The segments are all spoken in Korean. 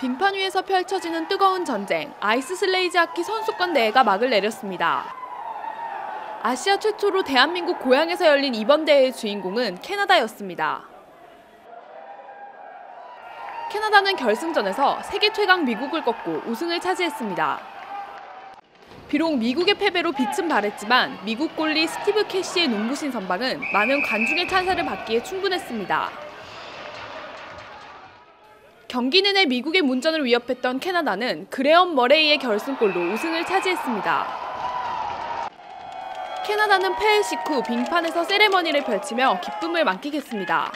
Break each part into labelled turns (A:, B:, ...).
A: 들판 위에서 펼쳐지는 뜨거운 전쟁, 아이스 슬레이지 하키 선수권 대회가 막을 내렸습니다. 아시아 최초로 대한민국 고향에서 열린 이번 대회의 주인공은 캐나다였습니다. 캐나다는 결승전에서 세계 최강 미국을 꺾고 우승을 차지했습니다. 비록 미국의 패배로 빛은 발했지만 미국 골리 스티브 캐시의 눈부신 선방은 많은 관중의 찬사를 받기에 충분했습니다. 경기 내내 미국의 문전을 위협했던 캐나다는 그레엄 머레이의 결승골로 우승을 차지했습니다. 캐나다는 패의 식후 빙판에서 세레머니를 펼치며 기쁨을 만끽했습니다.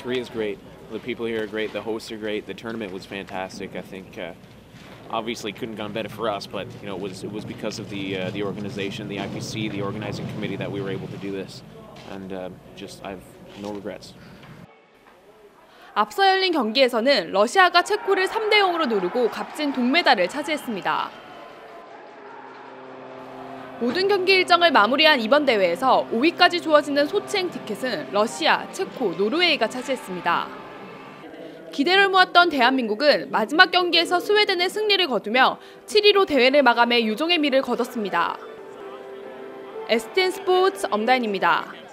B: Korea is great. The people here are great. The hosts are great. The tournament was fantastic. I think uh, obviously couldn't gone better for us, but you know it was it was because of the uh, the organization, the IPC, the organizing committee that we were able to do this, and uh, just I have no regrets.
A: 앞서 열린 경기에서는 러시아가 체코를 3대 0으로 누르고 값진 동메달을 차지했습니다. 모든 경기 일정을 마무리한 이번 대회에서 5위까지 주어지는 소치행 티켓은 러시아, 체코, 노르웨이가 차지했습니다. 기대를 모았던 대한민국은 마지막 경기에서 스웨덴의 승리를 거두며 7위로 대회를 마감해 유종의 미를 거뒀습니다. STN 스포츠 엄다인입니다.